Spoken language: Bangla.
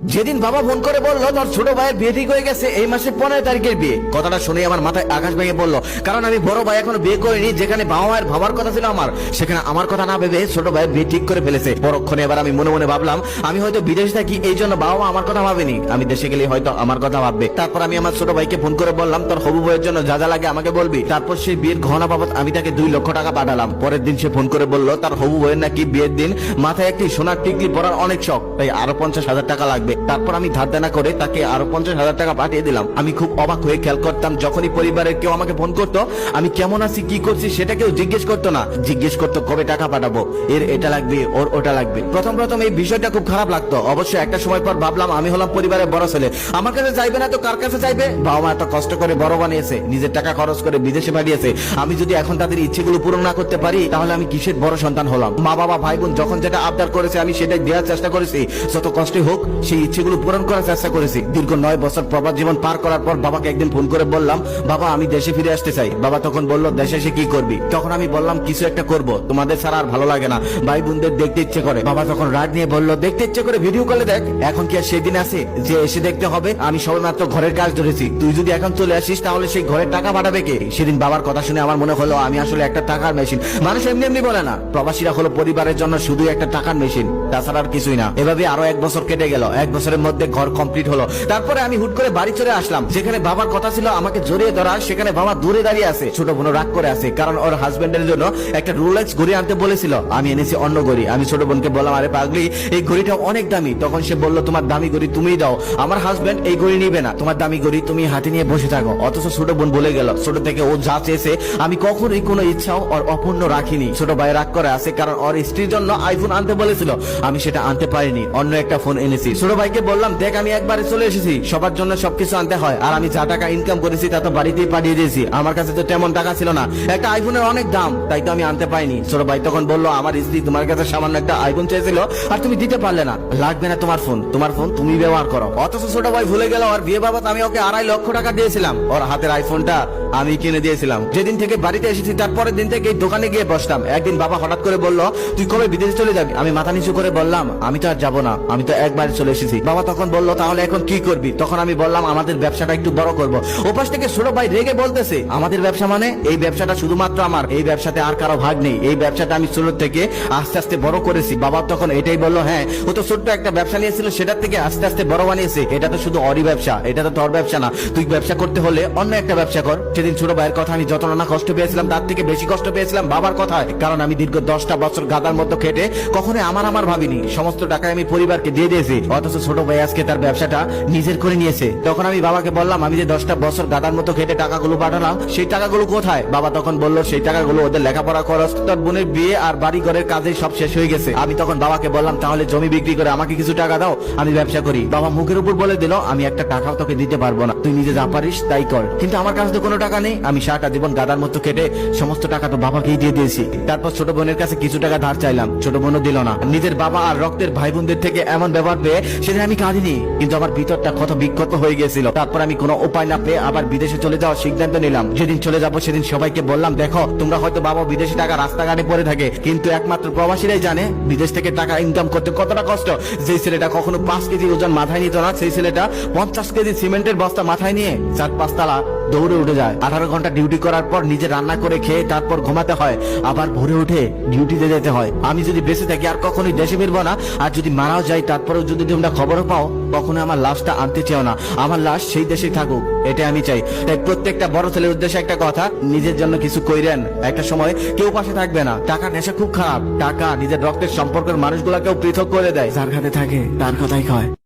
যেদিন বাবা ফোন করে বলল, তোর ছোট ভাইয়ের বিয়ে ঠিক হয়ে গেছে, এই মাসের পনেরো তারিখের বিয়ে। কথাটা শুনে আমার মাথায় আকাশ ভেঙে বলল কারণ আমি বড় ভাই এখনও বিয়ে করিনি, যেখানে বাবা মায়ের ভাবার কথা ছিল আমার, সেখানে আমার কথা না ভেবে ছোট ভাইয়ের বিয়ে ঠিক করে ফেলেছে। পরক্ষণে এবার আমি মনে মনে ভাবলাম, আমি হয়তো বিদেশে থাকি, এই জন্য বাবা মা আমার কথা ভাবেনি। আমি দেশে গেলে হয়তো আমার কথা ভাববে। তারপর আমি আমার ছোট ভাইকে ফোন করে বললাম, তোর হবু বইয়ের জন্য যা যা লাগে আমাকে বলবি। তারপর সেই বিয়ের ঘনা বাবদ আমি তাকে দুই লক্ষ টাকা পাঠালাম। পরের দিন সে ফোন করে বলল, তার হবু বইয়ের নাকি বিয়ের দিন? মাথায় একটি সোনার টিকলি পরার অনেক শখ, তাই আরও পঞ্চাশ হাজার টাকা লাগবে। তারপর আমি ধার দেনা করে তাকে আরও পঞ্চাশ হাজার টাকা পাঠিয়ে দিলাম। আমি খুব অবাক হয়ে খেয়াল করতাম, যখনই পরিবারের কেউ আমাকে ফোন করতো, আমি কেমন আছি, কি করছি সেটা কেউ জিজ্ঞেস করতো না। জিজ্ঞেস করতো, কবে টাকা পাঠাবো? এর এটা লাগবে, ওর ওটা লাগবে। প্রথম প্রথম এই বিষয়টা খুব খারাপ লাগতো। অবশ্যই একটা সময় পর ভাবলাম, আমি হলাম পরিবারের বড় ছেলে। আমার কাছে চাইবে না তো কার কাছে চাইবে? বাবা মা এত কষ্ট করে বড় বানিয়েছে, নিজের টাকা খরচ করে বিদেশে পাঠিয়েছে। আমি যদি এখন তাদের ইচ্ছেগুলো পূরণ না করতে পারি, তাহলে আমি কিসের বড় সন্তান হলাম? মা, বাবা, ভাই, বোন যখন যেটা আবদার করেছে, আমি সেটাই দেওয়ার চেষ্টা করেছি। যত কষ্টই হোক, সেই ইচ্ছেগুলো পূরণ করার চেষ্টা করেছি। দীর্ঘ নয় বছর প্রবাস জীবন পার করার পর বাবাকে একদিন ফোন করে বললাম, বাবা, আমি দেশে ফিরে আসতে চাই। বাবা তখন বলল, দেশে এসে কি করবি? তখন আমি বললাম, কিছু একটা করব। তোমাদের ছাড়া আর ভালো লাগে না। ভাই বোনদের দেখতে ইচ্ছে করে। বাবা তখন রাগ নিয়ে বলল, দেখতে ইচ্ছে করে ভিডিও কলে দেখ। এখন কি আর সেদিন আছে যে এসে দেখতে হবে? আমি সবেমাত্র ঘরের কাজ ধরেছি। তুই যদি এখন চলে আসিস, তাহলে সেই ঘরের টাকা পাঠাবে কে? সেদিন বাবার কথা শুনে আমার মনে হলো, আমি আসলে একটা টাকার মেশিন মানুষ এমনি এমনি বলে না। প্রবাসীরা হলো পরিবারের জন্য শুধু একটা টাকার মেশিন তাছাড়া আর কিছুই না। এভাবে আরও এক বছর কেটে গেল। এক বছরের মধ্যে ঘর কমপ্লিট হলো। তারপরে আমি হুট করে বাড়ি চলে আসলাম। যেখানে বাবার কথা ছিল, আমাকে জড়িয়ে ধরা, সেখানে বাবা দূরে দাঁড়িয়ে আছে। ছোট বোন রাগ করে আছে, কারণ ওর হাজবেন্ডের জন্য একটা রোলেক্স ঘড়ি আনতে বলেছিল। আমি এনেছি অন্য ঘড়ি। আমি ছোট বোনকে বললাম, আরে পাগলি, এই ঘড়িটা অনেক দামি। তখন সে বলল, তোমার দামি ঘড়ি তুমিই দাও। আমার হাজবেন্ড এই ঘড়ি নিবে না। তোমার দামি ঘড়ি তুমি হাতে নিয়ে বসে থাকো। অথচ ছোট বোন বলে গেল, ছোট থেকে ও যা চেয়েছে, আমি কখনোই কোনো ইচ্ছাও ওর অপূর্ণ রাখিনি। ছোট ভাই রাগ করে আছে, কারণ ওর স্ত্রীর জন্য আইফোন আনতে বলেছিল। আমি সেটা আনতে পারিনি, অন্য একটা ফোন এনেছি। ছোট ভাইকে বললাম, দেখ, আমি একবারে চলে এসেছি। সবার জন্য সবকিছু আনতে হয়। আর আমি যা টাকা ইনকাম করেছি তা তো বাড়িতেই পাঠিয়ে দিয়েছি। আমার কাছে তো তেমন টাকা ছিল না। একটা আইফোনের অনেক দাম, তাই তো আমি আনতে পাইনি ছোট ভাই তখন বলল, আমার স্ত্রী তোমার কাছে সামান্য একটা আইফোন চেয়েছিল আর তুমি দিতে পারলে না। লাগবে না তোমার ফোন তোমার ফোন তুমি ব্যবহার করো। অথচ ছোট ভাই ভুলে গেল আর বিয়ে বাবদ আমি ওকে আড়াই লক্ষ টাকা দিয়েছিলাম। ওর হাতের আইফোনটা আমি কিনে দিয়েছিলাম। যেদিন থেকে বাড়িতে এসেছি তারপরের দিন থেকে দোকানে গিয়ে বসতাম। একদিন বাবা হঠাৎ করে বলল, তুই কবে বিদেশে চলে যাবি? আমি মাথা নিচু করে বললাম, আমি তো আর যাব না। আমি তো একবারে চলে এসেছি। বাবা তখন বলল, তাহলে এখন কি করবি? তখন আমি বললাম, আমাদের ব্যবসাটা একটু বড় করব। ওপাশ থেকে ছোট ভাই রেগে বলতেছে, আমাদের ব্যবসা মানে? এই ব্যবসাটা শুধুমাত্র আমার। এই ব্যবসাতে আর কারও ভাগ নেই। এই ব্যবসাটা আমি ছোট থেকে আস্তে আস্তে বড় করেছি। বাবা তখন এটাই বলল হ্যাঁ ও তো ছোট্ট একটা ব্যবসা নিয়েছিল, সেটার থেকে আস্তে আস্তে বড় বানিয়েছে। এটা তো শুধু অরি ব্যবসা, এটা তো তোর ব্যবসা না। তুই ব্যবসা করতে হলে অন্য একটা ব্যবসা কর। সেদিন ছোট ভাইয়ের কথা আমি যত না কষ্ট পেয়েছিলাম, তার থেকে বেশি কষ্ট পেয়েছিলাম বাবার কথায়। কারণ আমি দীর্ঘ দশটা বছর গাদার মতো খেটে কখনোই আমার আমার ভাবিনি। সমস্ত টাকা আমি পরিবারকে দিয়ে দিয়েছি। অথচ ছোট ভাই আজকে তার ব্যবসাটা নিজের করে নিয়েছে। তখন আমি বাবাকে বললাম, আমি যে দশটা বছর গাদার মতো খেটে টাকাগুলো পাঠালাম, সেই টাকাগুলো কোথায়? বাবা তখন বলল, সেই টাকাগুলো ওদের লেখাপড়া খরচ, তোর বোনের বিয়ে আর বাড়ি ঘরের কাজে সব শেষ হয়ে গেছে। আমি তখন বাবাকে বললাম, তাহলে জমি বিক্রি করে আমাকে কিছু টাকা দাও, আমি ব্যবসা করি। বাবা মুখের উপর বলে দিল, আমি একটা টাকাও তোকে দিতে পারব না। তুই নিজে যা পারিস, তাই কর। কিন্তু আমার কাছে তো কোনো টাকা নেই, আমি সারাটা জীবন গাদার মতো কেটে সমস্ত টাকা তো বাবাকেই দিয়ে দিয়েছি। তারপর ছোট বোনের কাছে কিছু টাকা ধার চাইলাম, ছোট বোনও দিল না। নিজের বাবা আর রক্তের ভাই বোনদের থেকে এমন ব্যবহার পেয়ে সেদিন আমি কাঁদিনি, কিন্তু আমার ভিতরটা কত বিক্ষত হয়ে গিয়েছিল তারপর আমি কোনো উপায় না পেয়ে আবার বিদেশে চলে যাওয়ার সিদ্ধান্ত নিলাম। যেদিন চলে যাব সেদিন সবাইকে বললাম, দেখো, তোমরা হয়তো বাবা বিদেশে টাকা রাস্তাঘাটে পড়ে থাকে, কিন্তু একমাত্র প্রবাসীরাই জানে বিদেশ থেকে টাকা ইনকাম করতে কতটা কষ্ট। যে ছেলেটা কখনো পাঁচ কেজি ওজন মাথায় নিত না, সেই ছেলেটা পঞ্চাশ কেজি সিমেন্টের বস্তা মাথায় নিয়ে চার পাঁচতলা দৌড়ে উঠে যায়। আঠারো ঘণ্টা ডিউটি করার পর নিজে রান্না করে খেয়ে তারপর ঘুমাতে হয়। আবার ভোরে উঠে ডিউটিতে যেতে হয়। আমি যদি বেঁচে থাকি, আর কখনোই দেশে ফিরবো না। আর যদি মারাও যাই, তারপরেও যদি তোমরা খবরও পাও কখনো আমার লাশটা আনতে চাও না। আমার লাশ সেই দেশেই থাকুক এটা আমি চাই। তাই প্রত্যেকটা বড় ছেলের উদ্দেশ্যে একটা কথা, নিজের জন্য কিছু কইরেন। একটা সময় কেউ পাশে থাকবে না। টাকা নেশা খুব খারাপ। টাকা নিজের রক্তের সম্পর্কের মানুষগুলাকেও পৃথক করে দেয়। যার খাতে থাকে, তার কথাই কয়।